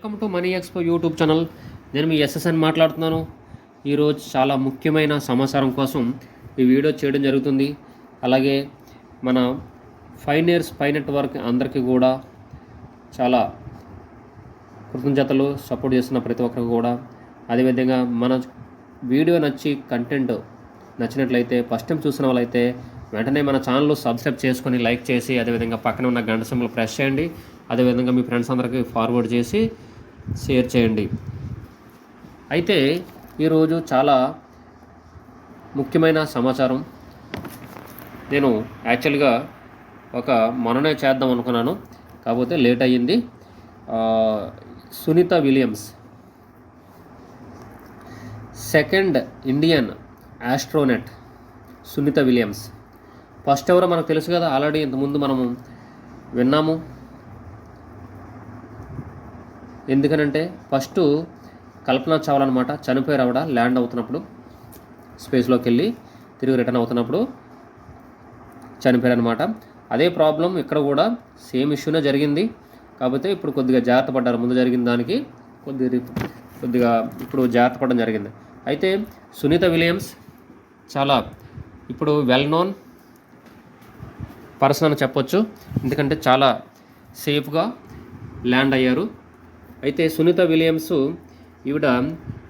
Welcome to money expo YouTube channel నేను మీ SSN మాట్లాడుతున్నాను. ఈరోజు చాలా ముఖ్యమైన సమాచారం కోసం ఈ వీడియో చేయడం జరుగుతుంది. అలాగే మన ఫైవ్ ఇయర్స్ పై నెట్వర్క్ అందరికీ కూడా చాలా కృతజ్ఞతలు సపోర్ట్ చేస్తున్న ప్రతి ఒక్కరికి కూడా. అదేవిధంగా మన వీడియో నచ్చి కంటెంట్ నచ్చినట్లయితే ఫస్ట్ టైం చూసిన వాళ్ళైతే వెంటనే మన ఛానల్ సబ్స్క్రైబ్ చేసుకొని లైక్ చేసి అదేవిధంగా పక్కన ఉన్న గంట సింబల్ ప్రెస్ చేయండి. అదేవిధంగా మీ ఫ్రెండ్స్ అందరికీ ఫార్వర్డ్ చేసి షేర్ చేయండి. అయితే ఈరోజు చాలా ముఖ్యమైన సమాచారం. నేను యాక్చువల్గా ఒక మననే చేద్దాం అనుకున్నాను. కాకపోతే లేట్ అయ్యింది. Sunita Williams. Second Indian astronaut Sunita Williams. First ఎవరో మనకు తెలుసు కదా ఆల్రెడీ ఇంతకుముందు మనము విన్నాము. ఎందుకనంటే ఫస్ట్ కల్పన చావ్లా అనమాట చనిపోయారు ఆవిడ ల్యాండ్ అవుతున్నప్పుడు స్పేస్లోకి వెళ్ళి తిరిగి రిటర్న్ అవుతున్నప్పుడు చనిపోయారు అనమాట అదే ప్రాబ్లం ఇక్కడ కూడా సేమ్ ఇష్యూనే జరిగింది. కాకపోతే ఇప్పుడు కొద్దిగా జాగ్రత్త పడ్డారు. ముందు జరిగిన దానికి కొద్దిగా కొద్దిగా ఇప్పుడు జాగ్రత్త పడడం జరిగింది. అయితే సునీత విలియమ్స్ చాలా ఇప్పుడు వెల్ నోన్ పర్సన్ అని చెప్పొచ్చు. ఎందుకంటే చాలా సేఫ్గా ల్యాండ్ అయ్యారు. అయితే సునీత విలియమ్స్ ఈవిడ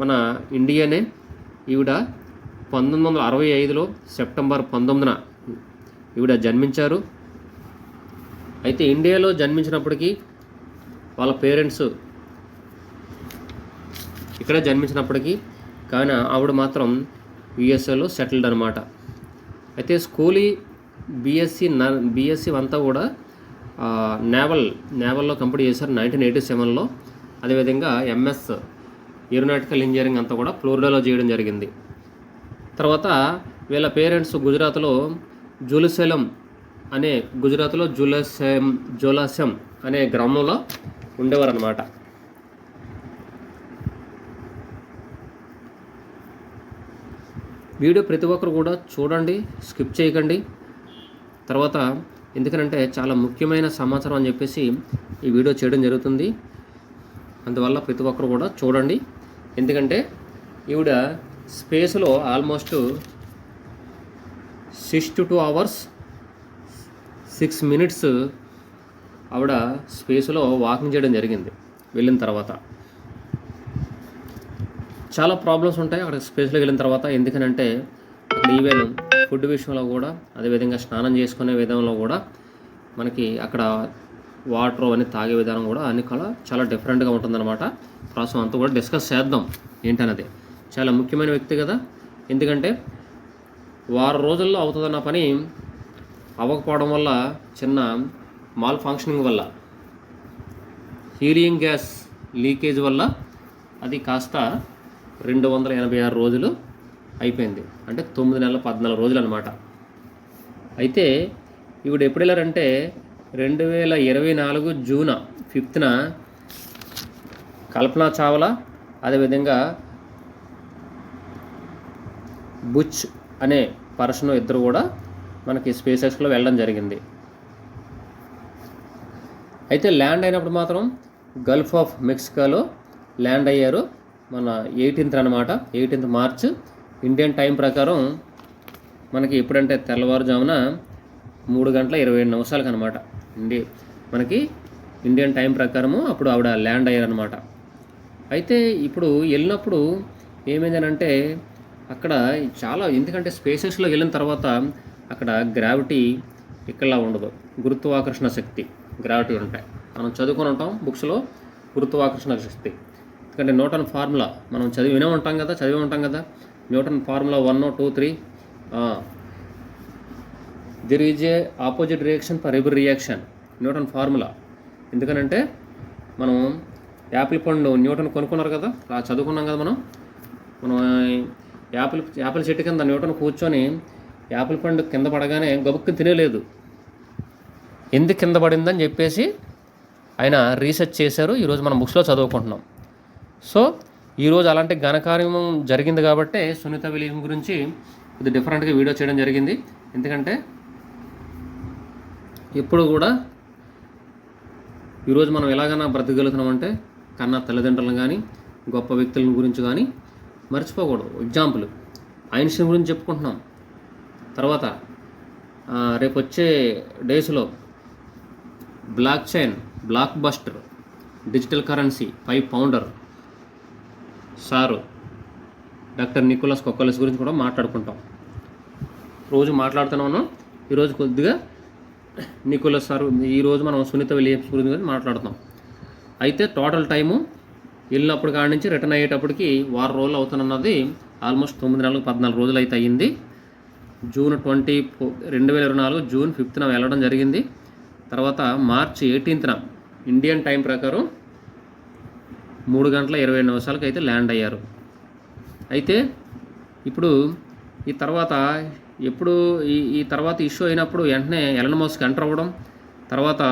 మన ఇండియనే ఈవిడ పంతొమ్మిది వందల అరవై ఐదులో సెప్టెంబర్ పంతొమ్మిదిన ఈవిడ జన్మించారు. అయితే ఇండియాలో జన్మించినప్పటికీ వాళ్ళ పేరెంట్స్ ఇక్కడ జన్మించినప్పటికీ కానీ ఆవిడ మాత్రం యుఎస్ఏలో సెటిల్డ్ అనమాట అయితే స్కూలీ బీఎస్సీ న బీఎస్సీ అంతా కూడా నేవల్ నేవల్లో కంప్లీట్ చేశారు నైన్టీన్ ఎయిటీ సెవెన్లో. అదేవిధంగా ఎంఎస్ ఏరోనాటికల్ ఇంజనీరింగ్ అంతా కూడా ఫ్లోరిడాలో చేయడం జరిగింది. తర్వాత వీళ్ళ పేరెంట్స్ గుజరాత్లో జులుసెలం అనే గుజరాత్లో జులసెం జోలాసెం అనే గ్రామంలో ఉండేవారు అనమాట వీడియో ప్రతి ఒక్కరు కూడా చూడండి స్కిప్ చేయకండి. తర్వాత ఎందుకనంటే చాలా ముఖ్యమైన సమాచారం అని చెప్పేసి ఈ వీడియో చేయడం జరుగుతుంది. అందువల్ల ప్రతి ఒక్కరు కూడా చూడండి. ఎందుకంటే ఈవిడ స్పేస్లో almost six to two hours six minutes ఆవిడ స్పేస్లో వాకింగ్ చేయడం జరిగింది వెళ్ళిన తర్వాత. చాలా ప్రాబ్లమ్స్ ఉంటాయి అక్కడ స్పేస్లోకి వెళ్ళిన తర్వాత. ఎందుకనంటే ఈవెన్ ఫుడ్ విషయంలో కూడా అదేవిధంగా స్నానం చేసుకునే విధంలో కూడా మనకి అక్కడ వాటర్ అవన్నీ తాగే విధానం కూడా అన్ని కళ చాలా డిఫరెంట్గా ఉంటుందన్నమాట. ప్రాసం అంతా కూడా డిస్కస్ చేద్దాం ఏంటన్నది చాలా ముఖ్యమైన వ్యక్తి కదా. ఎందుకంటే వారం రోజుల్లో అవుతుందన్న పని అవ్వకపోవడం వల్ల చిన్న మాల్ ఫంక్షనింగ్ వల్ల హీలియం గ్యాస్ లీకేజ్ వల్ల అది కాస్త రెండు వందల ఎనభై ఆరు రోజులు అయిపోయింది. అంటే తొమ్మిది నెలల పద్నాలుగు రోజులు అనమాట అయితే ఈవిడ ఎప్పుడు వెళ్ళారంటే రెండు వేల ఇరవై నాలుగు జూన్ ఫిఫ్త్న కల్పనా చావ్లా అదేవిధంగా బుచ్ అనే పర్సన్ ఇద్దరు కూడా మనకి స్పేస్ ఎక్స్లో వెళ్ళడం జరిగింది. అయితే ల్యాండ్ అయినప్పుడు మాత్రం గల్ఫ్ ఆఫ్ మెక్సికోలో ల్యాండ్ అయ్యారు. మన ఎయిటీన్త్ అనమాట ఎయిటీన్త్ మార్చ్. ఇండియన్ టైం ప్రకారం మనకి ఎప్పుడంటే తెల్లవారుజామున మూడు గంటల ఇరవై ఏడు నిమిషాలకు అనమాట ఇండి మనకి ఇండియన్ టైం ప్రకారము అప్పుడు ఆవిడ ల్యాండ్ అయ్యారనమాట అయితే ఇప్పుడు వెళ్ళినప్పుడు ఏమైందనంటే అక్కడ చాలా ఎందుకంటే స్పేసెస్లో వెళ్ళిన తర్వాత అక్కడ గ్రావిటీ ఇక్కడలా ఉండదు. గురుత్వాకర్షణ శక్తి గ్రావిటీ ఉంటాయి. మనం చదువుకొని ఉంటాం బుక్స్లో గురుత్వాకర్షణ శక్తి. ఎందుకంటే న్యూటన్ ఫార్ములా మనం చదివి వినే ఉంటాం కదా చదివి ఉంటాం కదా. Newton formula one two three there is a opposite reaction for ఎవరి రియాక్షన్ న్యూటన్ ఫార్ములా ఎందుకనంటే మనం యాపిల్ పండు న్యూటన్ కొనుక్కున్నారు కదా చదువుకున్నాం కదా మనం. మనం యాపిల్ యాపిల్ చెట్టు కింద న్యూటన్ కూర్చొని యాపిల్ పండు కింద పడగానే గబుక్కి తినేలేదు. ఎందుకు కింద పడిందని చెప్పేసి ఆయన రీసెర్చ్ చేశారు ఈరోజు మనం బుక్స్లో చదువుకుంటున్నాం. సో ఈరోజు అలాంటి ఘనకార్యం జరిగింది కాబట్టి సునీత విలియం గురించి కొద్దిగా డిఫరెంట్గా వీడియో చేయడం జరిగింది. ఎందుకంటే ఇప్పుడు కూడా ఈరోజు మనం ఎలాగైనా బ్రతకగలుగుతున్నామంటే కన్నా తల్లిదండ్రులను కానీ గొప్ప వ్యక్తుల గురించి కానీ మర్చిపోకూడదు. ఎగ్జాంపుల్ ఐన్స్టీన్ గురించి చెప్పుకుంటున్నాం. తర్వాత రేపు వచ్చే డేస్లో blockchain blockbuster digital currency five pounder sir doctor Nicholas కొక్కలస్ గురించి కూడా మాట్లాడుకుంటాం. రోజు మాట్లాడుతున్నాను ఈరోజు కొద్దిగా నికోలస్ సార్ ఈరోజు మనం సునీత విలియమ్స్ గురించి మాట్లాడుతాం అయితే టోటల్ టైము వెళ్ళినప్పుడు కాడి నుంచి రిటర్న్ అయ్యేటప్పటికి వారం రోజులు అవుతున్నది ఆల్మోస్ట్ తొమ్మిది నెలలకు పద్నాలుగు రోజులు అయితే అయ్యింది. జూన్ ట్వంటీ ఫో రెండు వేల ఇరవై నాలుగు జూన్ ఫిఫ్త్న వెళ్ళడం జరిగింది. తర్వాత మార్చ్ ఎయిటీన్త్న ఇండియన్ టైం ప్రకారం మూడు గంటల ఇరవై ఏడు నిమిషాలకు అయితే ల్యాండ్ అయ్యారు. అయితే ఇప్పుడు ఈ తర్వాత ఎప్పుడు ఈ ఈ తర్వాత ఇష్యూ అయినప్పుడు వెంటనే ఎలన్ మస్క్ ఎంటర్ అవ్వడం తర్వాత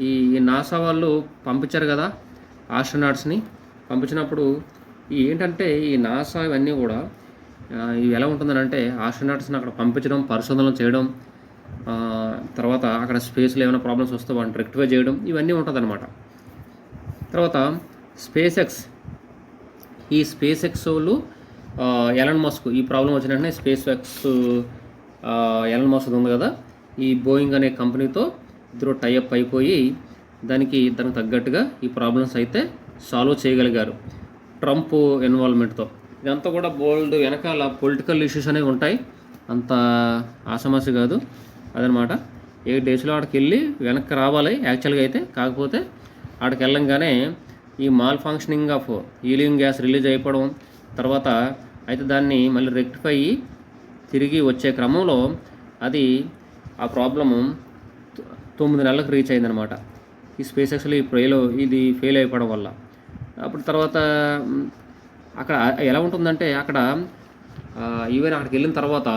ఈ నాసా వాళ్ళు పంపించారు కదా ఆస్ట్రనాట్స్ని పంపించినప్పుడు ఈ ఏంటంటే ఈ నాసా ఇవన్నీ కూడా ఇవి ఎలా ఉంటుందనంటే ఆస్ట్రనాట్స్ని అక్కడ పంపించడం పరిశోధనలు చేయడం తర్వాత అక్కడ స్పేస్లో ఏమైనా ప్రాబ్లమ్స్ వస్తే వాటిని రెక్టిఫై చేయడం ఇవన్నీ ఉంటుందన్నమాట. తర్వాత స్పేస్ ఎక్స్ ఈ స్పేస్ ఎక్స్ వాళ్ళు ఎలన్ మస్క్ ఈ ప్రాబ్లం వచ్చిన వెంటనే స్పేస్ ఎక్స్ ఎలన్ మస్క్ ఉంది కదా? ఈ బోయింగ్ అనే కంపెనీతో ఇద్దరు టైఅప్ అయిపోయి దానికి దానికి తగ్గట్టుగా ఈ ప్రాబ్లమ్స్ అయితే సాల్వ్ చేయగలిగారు. ట్రంప్ ఇన్వాల్వ్మెంట్తో ఇదంతా కూడా బోల్డ్ వెనకాల పొలిటికల్ ఇష్యూస్ అనేవి ఉంటాయి. అంత ఆసమాసి కాదు. అదనమాట. ఏ డేస్లో ఆడికి వెళ్ళి వెనక్కి రావాలి? యాక్చువల్గా అయితే కాకపోతే ఆడికి వెళ్ళంగానే ఈ malfunctioning of helium gas release అయిపోవడం తర్వాత అయితే దాన్ని మళ్ళీ రెక్టిఫై అయ్యి తిరిగి వచ్చే క్రమంలో అది ఆ ప్రాబ్లము తొ- తొమ్మిది నెలలకు రీచ్ అయిందనమాట ఈ స్పేస్ ఎక్స్లో ఈ ఫెయిల్ ఇది ఫెయిల్ అయిపోవడం వల్ల. అప్పుడు తర్వాత అక్కడ ఎలా ఉంటుందంటే అక్కడ ఈవెన్ అక్కడికి వెళ్ళిన తర్వాత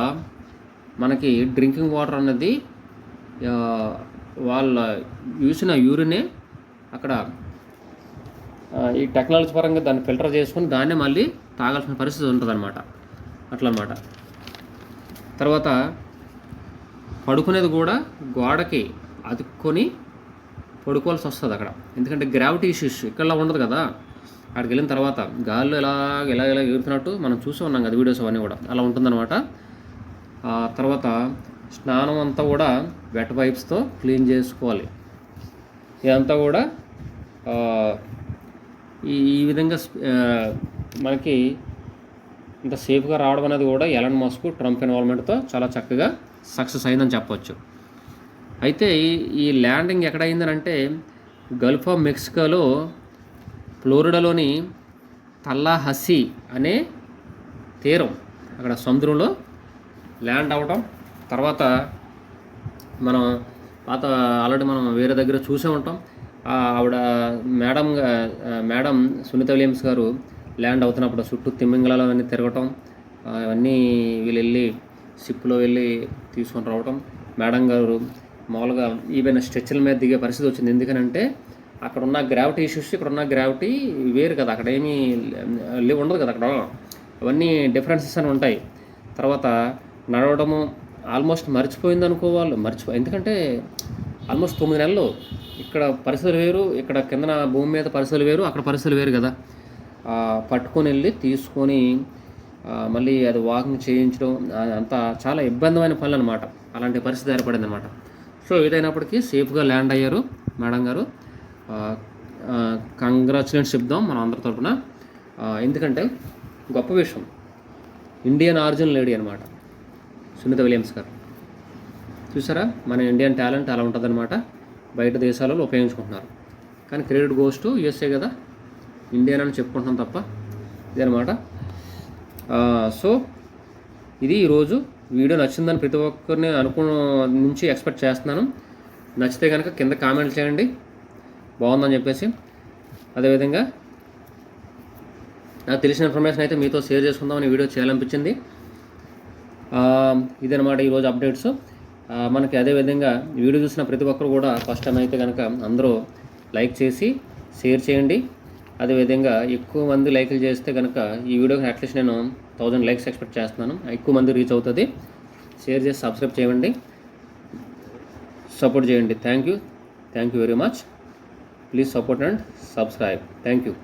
మనకి డ్రింకింగ్ వాటర్ అనేది వాళ్ళ చూసిన యూరినే అక్కడ ఈ టెక్నాలజీ పరంగా దాన్ని ఫిల్టర్ చేసుకుని దాన్నే మళ్ళీ తాగాల్సిన పరిస్థితి ఉంటుంది అనమాట అట్లా తర్వాత పడుకునేది కూడా గోడకి అతుక్కొని పడుకోవాల్సి వస్తుంది అక్కడ. ఎందుకంటే గ్రావిటీ ఇష్యూస్ ఇక్కడ ఉండదు కదా. అక్కడికి వెళ్ళిన తర్వాత గాల్లో ఎలాగ ఎలా ఎలా ఎగురుతున్నట్టు మనం చూసి ఉన్నాం కదా వీడియోస్ అవన్నీ కూడా. అలా ఉంటుందన్నమాట. తర్వాత స్నానం అంతా కూడా వెట్ వైప్స్తో క్లీన్ చేసుకోవాలి. ఇదంతా కూడా ఈ ఈ విధంగా మనకి ఇంత సేఫ్గా రావడం అనేది కూడా ఎలన్ మస్క్ ట్రంప్ ఇన్వాల్వ్మెంట్తో చాలా చక్కగా సక్సెస్ అయిందని చెప్పవచ్చు అయితే ఈ- ల్యాండింగ్ ఎక్కడైందని అంటే గల్ఫ్ ఆఫ్ మెక్సికోలో ఫ్లోరిడాలోని తల్లాహసి అనే తీరం అక్కడ సముద్రంలో ల్యాండ్ అవ్వటం తర్వాత మనం పాత ఆల్రెడీ మనం వేరే దగ్గర చూసే ఉంటాం. ఆవిడ madam madam Sunita Williams garu land అవుతున్నప్పుడు చుట్టూ తిమ్మింగళాలు అవన్నీ తిరగటం అవన్నీ వీళ్ళు వెళ్ళి షిప్లో వెళ్ళి తీసుకొని రావటం. మేడం గారు మామూలుగా ఈవెన్ స్ట్రెచ్ల మీద దిగే పరిస్థితి వచ్చింది. ఎందుకనంటే అక్కడ ఉన్న గ్రావిటీ ఇష్యూస్ ఇక్కడ ఉన్న గ్రావిటీ వేరు కదా. అక్కడ ఏమీ లే- ఉండదు కదా అక్కడ. అవన్నీ డిఫరెన్సెస్ అని ఉంటాయి. తర్వాత నడవడము ఆల్మోస్ట్ మర్చిపోయింది అనుకోవాలి మర్చిపో ఎందుకంటే ఆల్మోస్ట్ తొమ్మిది నెలలు ఇక్కడ పరిస్థితులు వేరు ఇక్కడ కిందన భూమి మీద పరిస్థితులు వేరు అక్కడ పరిస్థితులు వేరు కదా. పట్టుకొని వెళ్ళి తీసుకొని మళ్ళీ అది వాకింగ్ చేయించడం అంతా చాలా ఇబ్బందిమైన పనులు అనమాట అలాంటి పరిస్థితి ఏర్పడింది అనమాట సో ఏదైనప్పటికీ సేఫ్గా ల్యాండ్ అయ్యారు మేడం గారు. కంగ్రాచులేట్స్ చెప్దాం మన అందరి తరపున. ఎందుకంటే గొప్ప విషయం. ఇండియన్ ఆరిజిన్ లేడీ అనమాట సునీత విలియమ్స్ గారు. చూసారా? మన ఇండియన్ టాలెంట్ అలా ఉంటుందన్నమాట. బయట దేశాలలో ఉపయోగించుకుంటున్నారు. కానీ క్రెడిట్ గోస్ టు యూఎస్ఏ కదా? ఇండియన్ అని చెప్పుకుంటున్నాం తప్ప. ఇదనమాట సో ఇది ఈరోజు వీడియో నచ్చిందని ప్రతి ఒక్కరిని అనుకున్న నుంచి ఎక్స్పెక్ట్ చేస్తున్నాను. నచ్చితే కనుక కింద కామెంట్ చేయండి. బాగుందని చెప్పేసి. అదేవిధంగా నాకు తెలిసిన ఇన్ఫర్మేషన్ అయితే మీతో షేర్ చేసుకుందామని వీడియో చేయాలనిపించింది. ఇదనమాట ఇదన్నమాట ఈరోజు అప్డేట్స్. మనకి అదేవిధంగా వీడియో చూసిన ప్రతి ఒక్కరు కూడా ఫస్ట్ టైం అయితే కనుక అందరూ లైక్ చేసి షేర్ చేయండి. అదేవిధంగా ఎక్కువ మంది లైక్లు చేస్తే కనుక ఈ వీడియోకి అట్లీస్ట్ నేను థౌజండ్ లైక్స్ ఎక్స్పెక్ట్ చేస్తున్నాను. ఎక్కువ మంది రీచ్ అవుతుంది. షేర్ చేసి సబ్స్క్రైబ్ చేయండి. సపోర్ట్ చేయండి. Thank you thank you very much please support and subscribe thank you